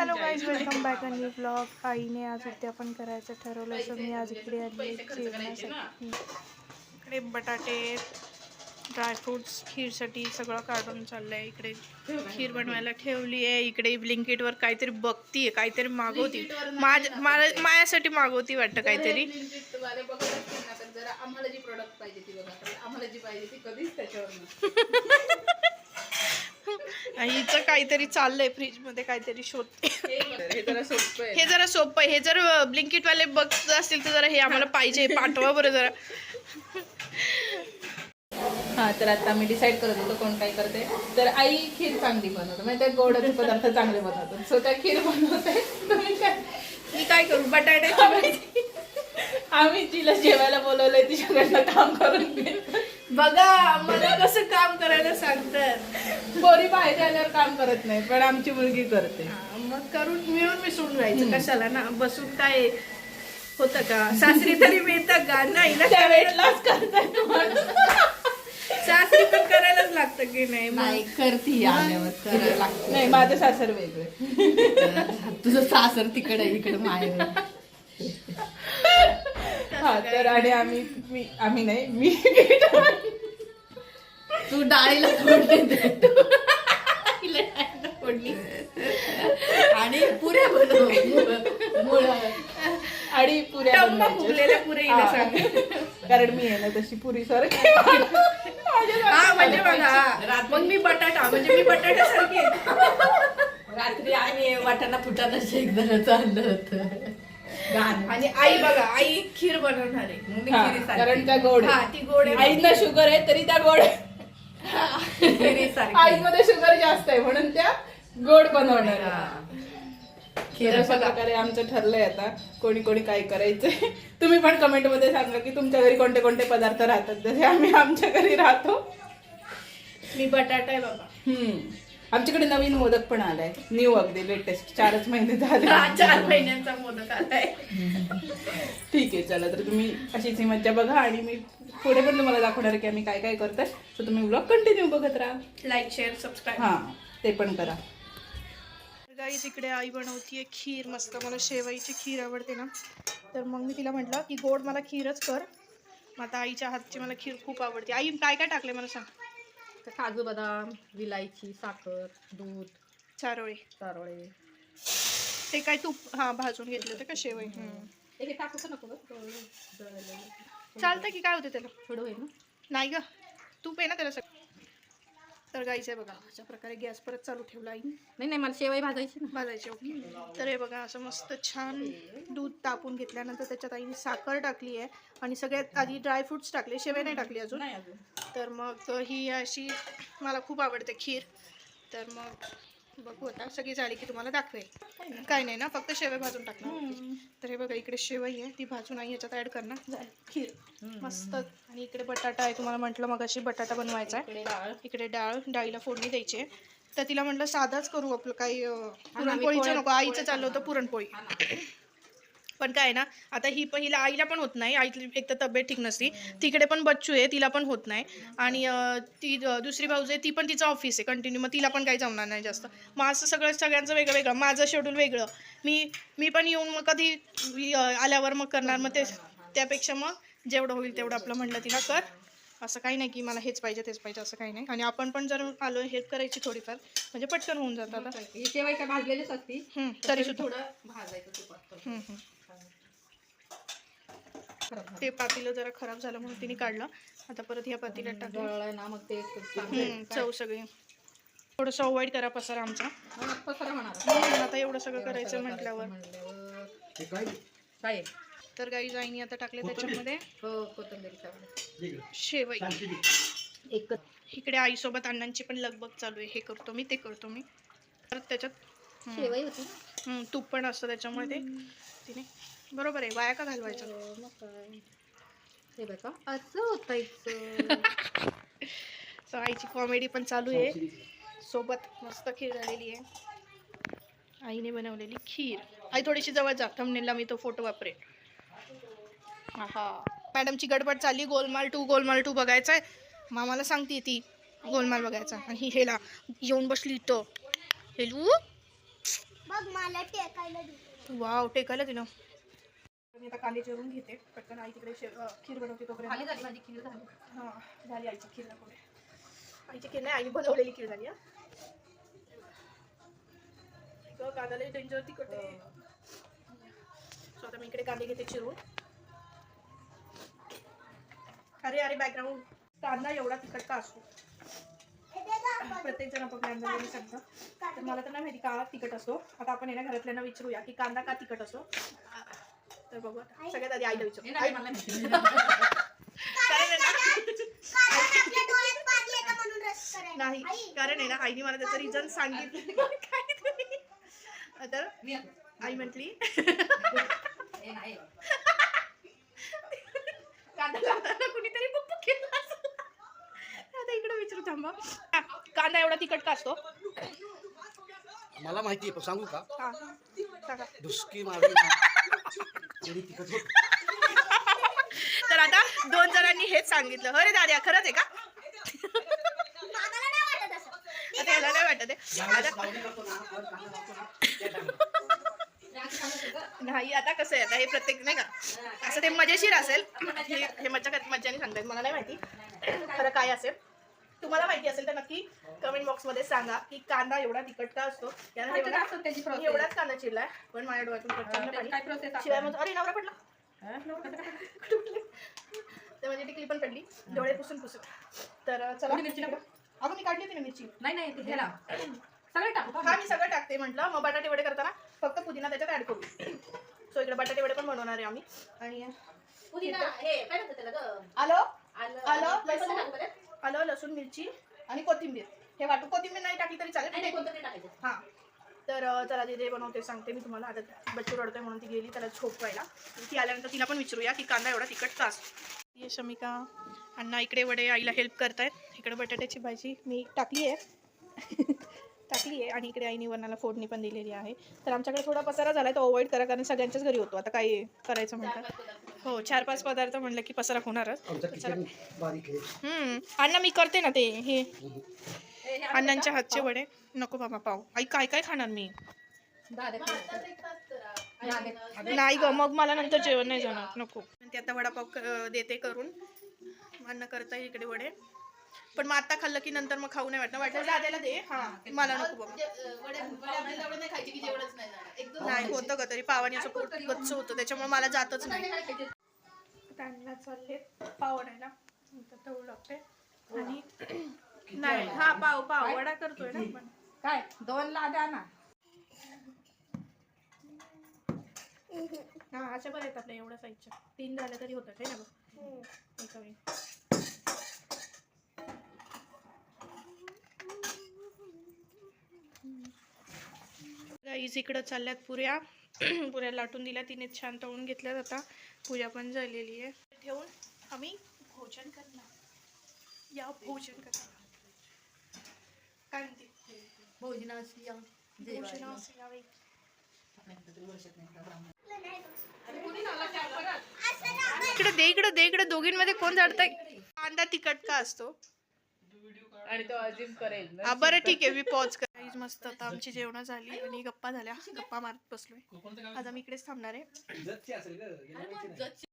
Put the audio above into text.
Hello guys welcome back on new vlog आईने आज उद्यापन करायचं ठरवलं सो मी आज इकडे आली आहे जेवणासाठी. इकडे बटाटे ड्रायफ्रुट्स खीरसाठी सगळं काढून चाललं आहे इकडे खीर बनवायला ठेवली आहे. इकडे ब्लिंकेटवर काहीतरी बघतीये काहीतरी मागवती. माझ मला- माझ्यासाठी मागवती वाटतं काहीतरी. बघत आम्हाला जी प्रोडक्ट पाहिजे ती बघा. आम्हाला जी पाहिजे ती कधीच त्याच्यावर हिचं काहीतरी चाललंय फ्रीजमध्ये काहीतरी शोधते. हे जरा सोपं आहे. हे जरा सोपं आहे. हे जर ब्लिंकिट वाले बघत असतील तर जरा हे आम्हाला पाहिजे. पाठवा बरं जरा. हा तर आता मी डिसाईड करत होतो कोण काय करते. तर आई खीर चांगली बनवतो. म्हणजे त्या गोडाचे पदार्थ चांगले बनवतात. सो त्या खीर बनवते. तुम्ही काय मी काय करू? बटाट्याची आम्ही तिला जेवायला बोलवलंय तिच्याकडनं काम करून बघा मला कसं काम करायला सांगतात. पोरी बाहेर आल्यावर काम करत नाही पण आमची मुलगी करते. हा, मग करून मिळून मिसळून राहायचं कशाला ना बसून काय होतं का? सासरी तरी मिळतं का? नाही ना त्यावेळेलाच करताय सासरी पण करायलाच लागतं की नाही? मग नाही करती आल्यावर करायला लागतं. नाही माझं सासर वेगळं. तुझं सासर तिकडे इकडे माहेर हा तर आणि आम्ही मी आम्ही नाही मी तू डाळीला फोडणी आणि पुऱ्या बनव मुळं. आणि पुऱ्या. फुगलेल्या हिला हा. सांग. कारण मी आहे ना तशी पुरी सर हा म्हणजे बघा. मग मी बटाटा म्हणजे मी बटाट्यासारखी आहे. रात्री आम्ही वाटाणा फुटाणा शेक जरा चाललं होतं. आणि आई बघा आई खीर बनवणार आहे मग मी खिरीसारखी. कारण त्या गोड हा ती गोड आहे आईंना शुगर आहे तरी त्या गोड आईमध्ये शुगर जास्त आहे म्हणून त्या गोड बनवणार अशा प्रकारे आमचं ठरलंय आता कोणी कोणी काय करायचंय. तुम्ही पण कमेंटमध्ये सांगा की तुमच्या घरी कोणते कोणते पदार्थ राहतात. जसे आम्ही आमच्या घरी राहतो. मी बटाटा आहे बाबा. हम्म. आमच्याकडे नवीन मोदक पण आलाय. न्यू अगदी लेटेस्ट चारच महिने झाले. चार महिन्यांचा मोदक आलाय. ठीक आहे चला तर तुम्ही अशीच ही मज्जा बघा आणि मी पुढे पण तुम्हाला दाखवणार की आम्ही काय काय करतोय. तर तुम्ही ब्लॉग कंटिन्यू बघत राहा. लाईक शेअर सबस्क्राईब हा ते पण करा. गाईज इकडे आई बनवतीये खीर. मस्त मला शेवईची खीर आवडते ना. तर मग मी तिला म्हटलं की गोड मला खीरच कर. मग आता आईच्या हातची मला खीर खूप आवडते. आई काय काय टाकले मला सांग. तर काजू बदाम विलायची साखर दूध चारोळे. चारोळे. ते काय तूप हा भाजून घेतले होते का शेवई हम्म. हे टाकू नको गं? चालतं की काय होते त्याला? थोडं होईल ना? नाही ग. तूप आहे ना त्याला सगळं. तर गाईचं आहे बघा अशा प्रकारे गॅस परत चालू ठेवला आई नाही नाही मला शेवाई भाजायची ना. भाजायचे ओके. तर हे बघा असं मस्त छान दूध तापून घेतल्यानंतर त्याच्यात आईने साखर टाकली आहे. आणि सगळ्यात आधी ड्रायफ्रुट्स टाकले शेवई नाही टाकली अजून. तर मग ही अशी मला खूप आवडते खीर. तर मग बघू आता सगळी झाली की तुम्हाला दाखवेल. काय नाही ना फक्त शेवई भाजून टाकणार तर हे बघा इकडे शेवई आहे ती भाजून आई याच्यात ॲड करणार. खीर. मस्त. आणि इकडे बटाटा आहे तुम्हाला म्हटलं मग अशी बटाटा बनवायचा आहे. इकडे डाळ. इकडे डाळ डाळीला फोडणी द्यायची आहे. तर तिला म्हटलं साधाच करू आपलं काही पुरणपोळीचं नको आईचं चाललं होतं पुरणपोळी. पण काय ना आता ही पहिला आईला पण होत नाही आईची एक तर तब्येत ठीक नसती तिकडे पण बच्चू आहे तिला पण होत नाही. आणि ती दुसरी भाऊज आहे ती पण तिचं ऑफिस आहे कंटिन्यू मग तिला पण काही जमणार नाही जास्त. मग असं सगळं सगळ्यांचं वेगळं वेगळं. माझं शेड्यूल वेगळं. मी मी पण येऊन मग कधी आल्यावर मग करणार. मग ते त्यापेक्षा मग जेवढं होईल तेवढं आपलं म्हणलं तिला कर. असं काही नाही की मला हेच पाहिजे तेच पाहिजे असं काही नाही. आणि आपण पण जर आलो हेल्प करायची थोडीफार म्हणजे पटकन होऊन जातं आता. ही शेवाई काय भाजलेलीच असती हम्म, तरी सुद्धा. थोडं भाजायचं तुपात हम्म, हम्म. खराब झालं. ते पातीलं जरा खराब झालं म्हणून तिने काढलं. आता परत ह्या पातील्यात टाकलं जळलं ना मग ते हम्म, चव सगळी. थोडंसं अवॉइड करा पसारा आमचा. आता एवढं सगळं करायचं म्हटल्यावर? तर गाई जाईनी आता टाकले त्याच्यामध्ये. हो कोथिंबीर टाकली. शेवई एक इकडे आईसोबत अण्णांची पण लगबग चालू आहे. हे करतो मी ते करतो मी. परत त्याच्यात शेवाई होती तूप पण असतं त्याच्यामुळे ते. तिने बरोबर आहे वाया का घालवायचं? हो, मग काय. हे बघा असं होतायचं तर आईची कॉमेडी पण चालू आहे. सोबत मस्त खीर झालेली आहे. आईने बनवलेली खीर. आई थोडीशी जवळ जा थंबनेलला मी तो फोटो वापरेन. हा मॅडमची गडबड चालली गोलमाल टू गोलमाल टू बघायचा आहे मामाला सांगते ती गोलमाल बघायचा. आणि ही हेला येऊन बसली इथं. हेलू. बघ मला टेकायला दिलं वाव टेकायला दिलं मी आता कांदे चिरून घेते. पटकन आई तिकडे शे- खीर बनवते तोपर्यंत. झाली माझी खीर झाली हा झाली आईची खीर नको आईची खीर नाही आईने बनवलेली खीर झाली हा. कांद्याला डेंजर आहे. सो आता मी इकडे कांदे घेते चिरून. अरे अरे बॅकग्राऊंड कांदा एवढा तिखट का असतो? प्रत्येक जण अंदाजाने सांगतं. तर मला तर नाही माहिती का तिखट असतो. आता आपण येण्या घरातल्यांना विचारूया की कांदा का तिखट असतो? तर बघू आता. सगळ्यात आधी आईला विचारू आई- कारण आहे ना आपल्या डोळ्यात पाणी येतं म्हणून रस करायला? नाही आई, कारण आहे ना आईने मला त्याचं रिझन सांगितलं. काहीतरी तर आई म्हटली कांदा लावताना कुणीतरी बुक केला असेल. आता इकडे विचारू थांबा. कांदा एवढा तिखट का असतो? मला माहिती आहे पण सांगू का? हा सांगा. डुसकी मारली तरी आता दोन जणांनी हेच सांगितलं. अरे दाद्या खरंच आहे का? आता याला नाही वाटत. नाही आता कसं आहे आता हे प्रत्येक नाही का? असं ते मजेशीर असेल. हे हे मज्जा मज्जाने सांगतात मला नाही माहिती. खरं काय असेल? तुम्हाला माहिती असेल तर नक्की कमेंट बॉक्समध्ये सांगा की कांदा एवढा तिखट का असतो यानं हे बघा, मी एवढाच कांदा चिरलाय पण माझ्या डोळ्यातून प्रचंड पाणी शिवाय मग अरे नवरा पडला. तर म्हणजे टिकली पण पडली. डोळे पुसून पुसून. तर चला अगं मी काढली होती ना मिरची. नाही नाही ते ह्याला सगळे टाकू हा मी सगळं टाकते म्हटलं. मग बटाटे वडे करताना फक्त पुदिना त्याच्यात ऍड करू. सो इकडे बटाटे वडे पण बनवणार आहे आम्ही. आणि आलो? आलो. लसूण? आलं लसूण मिरची आणि कोथिंबीर. हे वाटू कोथिंबीर नाही टाकली तरी चालेल. हा. तर चला जे जे बनवते सांगते मी तुम्हाला. आता बच्चू रडतोय म्हणून ती गेली त्याला झोपवायला ती आल्यानंतर तिला पण विचारूया की कांदा एवढा तिखट का असतो? ये शमिका अण्णा इकडे वडे आईला हेल्प करतायत. इकडे बटाट्याची भाजी मी टाकली आहे. टाकली आहे आणि इकडे आईने वरणाला फोडणी पण दिलेली आहे. तर आमच्याकडे थोडा पसारा झाला तो अवॉइड करा कारण सगळ्यांच्याच घरी होतो. आता काय करायचं म्हणतात? हो चार पाच पदार्थ म्हणलं की पसारा होणारच. आमचं किचन बारीक आहे. हम्म अण्णा मी करते ना ते हे. अण्णांच्या हातचे वडे. नको बाबा पाव. आई काय काय खाणार मी? नाही ग मग मला नंतर जेवण नाही जाणार नको. ते आता वडापाव देते करून. अन्न करता इकडे वडे. पण मग आता खाल्लं की नंतर मग खाऊ नाही वाटणार वाटलं दाद्याला दे. हा. मला नको बाबा. नाही होतं का तरी. पावाने असं पोट गच्च होतं. त्याच्यामुळे मला जातच नाही. त्यांना चालले. पाव आणायला. लागते. आणि नाही हा पाव पाव. वडा करतोय ना आपण. काय? दोन लाद्या ना. हा अशा बऱ्या आहेत आपल्या एवढ्या साईजच्या तीन झाल्या तरी होतात आहे ना बघ? गाईज इकडं चालल्यात पुऱ्या. पुऱ्या लाटून दिल्या तिने छान तळून घेतल्यात आता. पूजा पण झालेली आहे. ठेवून आम्ही भोजन करणार. या भोजन करणार. काय म्हणते? भोजनाशी या. भोजनास यावे. इकडे दे इकडे दे इकडे दोघींमध्ये कोण झाडतंय कांदा तिखट का असतो? आणि तो अजिम करेल हा बरं ठीक आहे मी पॉज कर. Guys, मस्त आता आमची जेवण झाली आणि गप्पा झाल्या. गप्पा मारत बसलोय. आज आम्ही इकडेच थांबणार आहे.